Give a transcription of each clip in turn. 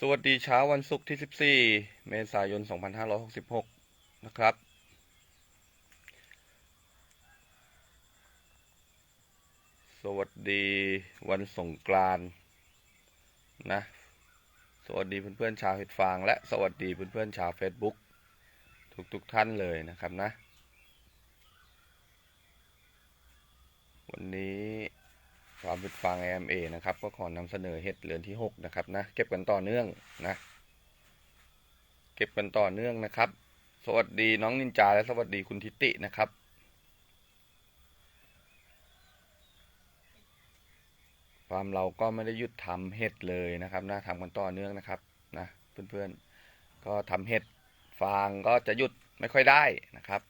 สวัสดีเช้าวันศุกร์ที่ 14 เมษายน 2566 นะครับ สวัสดีวันสงกรานต์นะ สวัสดีเพื่อนๆชาวเห็ดฟาง และสวัสดีเพื่อนๆชาว Facebook ทุกๆทท่านเลยนะครับนะ วันนี้ ความเป็นฟาง AMA นะครับ ก็ขอนำเสนอเห็ดเรือนที่ 6 นะครับนะ เก็บกันต่อเนื่องนะ เก็บกันต่อเนื่องนะครับ สวัสดีน้องนินจาและสวัสดีคุณทิตินะครับฟาร์มเราก็ไม่ได้หยุดทำเห็ดเลยนะครับนะทำกันต่อเนื่องนะครับนะเพื่อนๆ ก็ทำเห็ดฟางก็จะหยุดไม่ค่อยได้นะครับ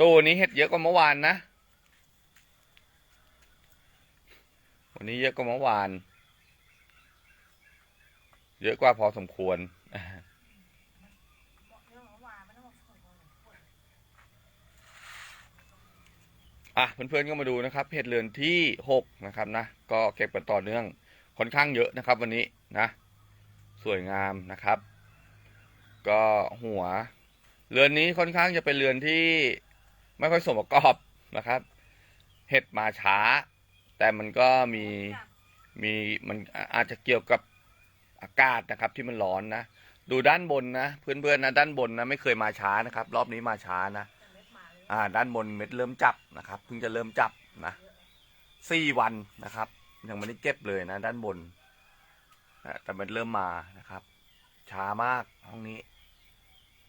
ตู้นี้เห็ดเยอะกว่าเมื่อวานนะ วันนี้เยอะกว่าเมื่อวาน เยอะกว่าพอสมควร อะเพื่อนๆก็มาดูนะครับเห็ดเรือนที่หกนะครับนะ ก็เก็บกันต่อเนื่องค่อนข้างเยอะนะครับ วันนี้นะ สวยงามนะครับ ก็หัว เรือนนี้ค่อนข้างจะเป็นเรือนที่ไม่ค่อยสมประกอบนะครับ เห็ดมาช้า แต่มันก็มีมีมันอาจจะเกี่ยวกับอากาศนะครับที่มันร้อนนะ ดูด้านบนนะเพื่อนๆนะด้านบนนะไม่เคยมาช้านะครับ รอบนี้มาช้านะอ่า ด้านบนเม็ดเริ่มจับนะครับเพิ่งจะเริ่มจับนะสี่วันนะครับ ยังไม่ได้เก็บเลยนะ ด้านบนแต่มันเริ่มมานะครับ ช้ามากห้องนี้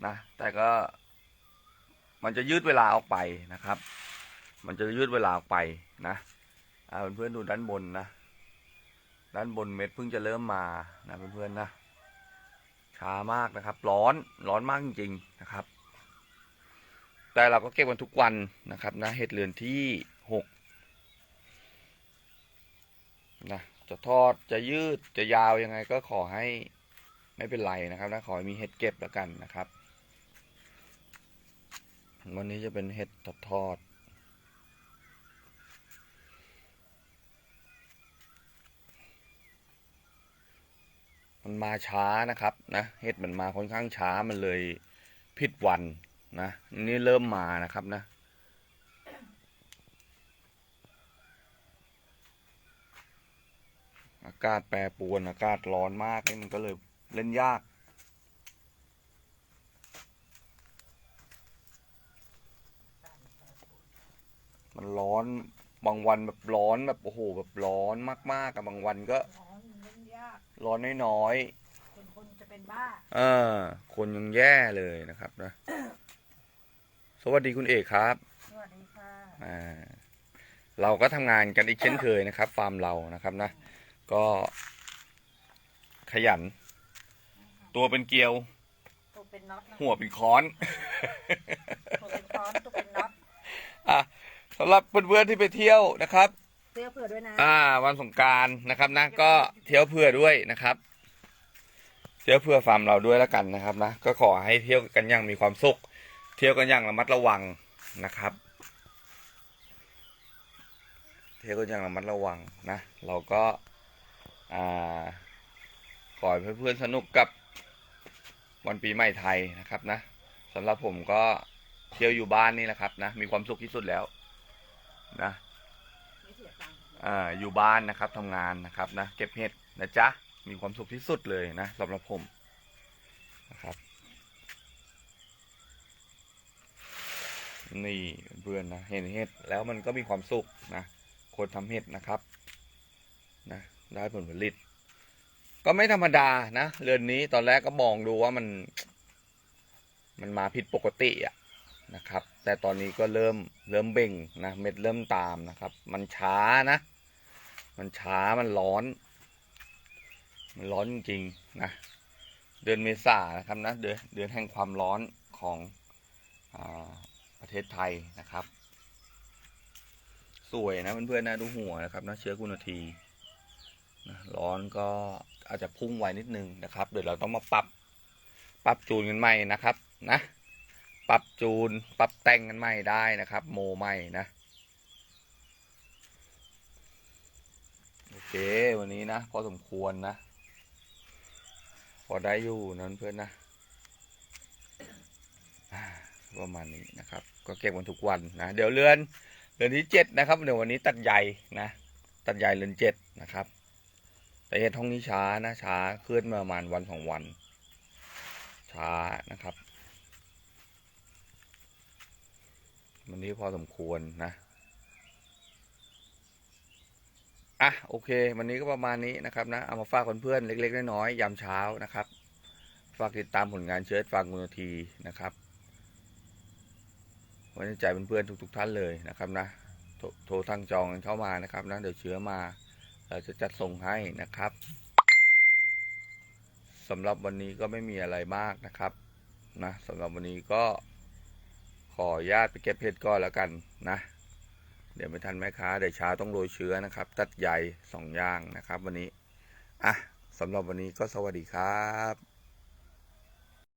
นะ แต่ก็มันจะยืดเวลาออกไปนะครับ มันจะยืดเวลาออกไปนะ อ่าเพื่อนๆดูด้านบนนะ ด้านบนเม็ดเพิ่งจะเริ่มมานะเพื่อนๆนะ ช้ามากนะครับ ร้อนร้อนมากจริงๆนะครับ แต่เราก็เก็บวันทุกวันนะครับนะเห็ดเรือนที่หกนะจะทอดจะยืดจะยาวยังไงก็ขอให้ไม่เป็นไรนะครับนะขอให้มีเห็ดเก็บแล้วกันนะครับ วันนี้จะเป็นเห็ดทอดทอด มันมาช้านะครับนะเห็ดมันมาค่อนข้างช้ามันเลยผิดวันนะนี่เริ่มมานะครับนะอากาศแปรปรวนอากาศร้อนมากนี่มันก็เลยเล่นยากมันร้อนบางวันแบบร้อนแบบโอ้โหแบบร้อนมากๆกับบางวันก็ ยากร้อนน้อยคนคนจะเป็นบ้า ๆเออคนยังแย่เลยนะครับนะ สวัสดีคุณเอกครับ สวัสดีค่ะ อ่าเราก็ทำงานกันอีกเช่นเคยนะครับ ฟาร์มเรานะครับนะ ก็ขยัน ตัวเป็นเกลียว ตัวเป็นน็อตนะหัวเป็นค้อน ตัวเป็นค้อนตัวเป็นน็อต อะสำหรับเพื่อนๆที่ไปเที่ยวนะครับ เสื้อเผื่อด้วยนะอ่า วันสงกรารนะครับนะ ก็เที่ยวเพื่อด้วยนะครับ เที่ยวเพื่อฟาร์มเราด้วยแล้วกันนะครับนะ ก็ขอให้เที่ยวกันอย่างมีความสุข เที่ยวกันอย่างระมัดระวังนะครับ เที่ยวกันอย่างระมัดระวังนะ เราก็อ่าขอให้เพื่อนๆสนุกกับวันปีใหม่ไทยนะครับนะสำหรับผมก็เที่ยวอยู่บ้านนี่แหละครับนะ มีความสุขที่สุดแล้วนะ อยู่บ้านนะครับทำงานนะครับนะเก็บเห็ดนะจ๊ะมีความสุขที่สุดเลยนะสำหรับผมนะครับนี่เพื่อนนะเห็นเห็ดแล้วมันก็มีความสุขนะคนทำเห็ดนะครับนะได้ผลผลิต ก็ไม่ธรรมดานะเรือนนี้ตอนแรกก็มองดูว่ามัน มันมาผิดปกติอะ นะครับ แต่ตอนนี้ก็เริ่มเริ่มเบ่งนะเม็ดเริ่มตามนะครับ มันช้านะ มันช้ามันร้อน มันร้อนจริงๆนะเดือนเมษานะครับนะเดือนเดือนแห่งความร้อนของอประเทศไทยนะครับ สวยนะเพื่อนๆนะดูหัวนะครับนะเชื้อกุณทีนะร้อนก็อาจจะพุ่งไวนิดนึงนะครับ เดี๋ยวเราต้องมาปรับปรับจูนกันใหม่นะครับนะ ปรับจูน ปรับแต่งกันใหม่ได้นะครับ โมใหม่นะ โอเค วันนี้นะพอสมควรนะ พอได้อยู่นั้นเพื่อนนะ ประมาณนี้นะครับ ก็เก็บวันทุกวันนะ เดี๋ยวเรือนเรือนที่เจ็ดนะครับ เดี๋ยววันนี้ตัดใหญ่นะ ตัดใหญ่เรือนเจ็ดนะครับ แต่เห็ดห้องนี้ช้านะ ช้าขึ้นมาประมาณวันสองวัน ช้านะครับ วันนี้พอสมควรนะ อะโอเค วันนี้ก็ประมาณนี้นะครับนะ เอามาฝากเพื่อนๆเล็ก ๆ น้อยๆยามเช้านะครับ ฝากติดตามผลงานเชิดฟังกุณทีนะครับไว้ในใจเพื่อนๆทุก ๆ ท่านเลยนะครับนะ โทรทางจองเข้ามานะครับนะ เดี๋ยวเชื้อมาเราจะจัดส่งให้นะครับสำหรับวันนี้ก็ไม่มีอะไรมากนะครับ นะสำหรับวันนี้ก็ ออนุญาตไปเก็บเห็ดก่อนแล้วกันนะ เดี๋ยวไม่ทันแม่ค้าเดี๋ยวช้าต้องโรยเชื้อนะครับ ตัดใหญ่สองอย่างนะครับ วันนี้อะสำหรับวันนี้ก็สวัสดีครับ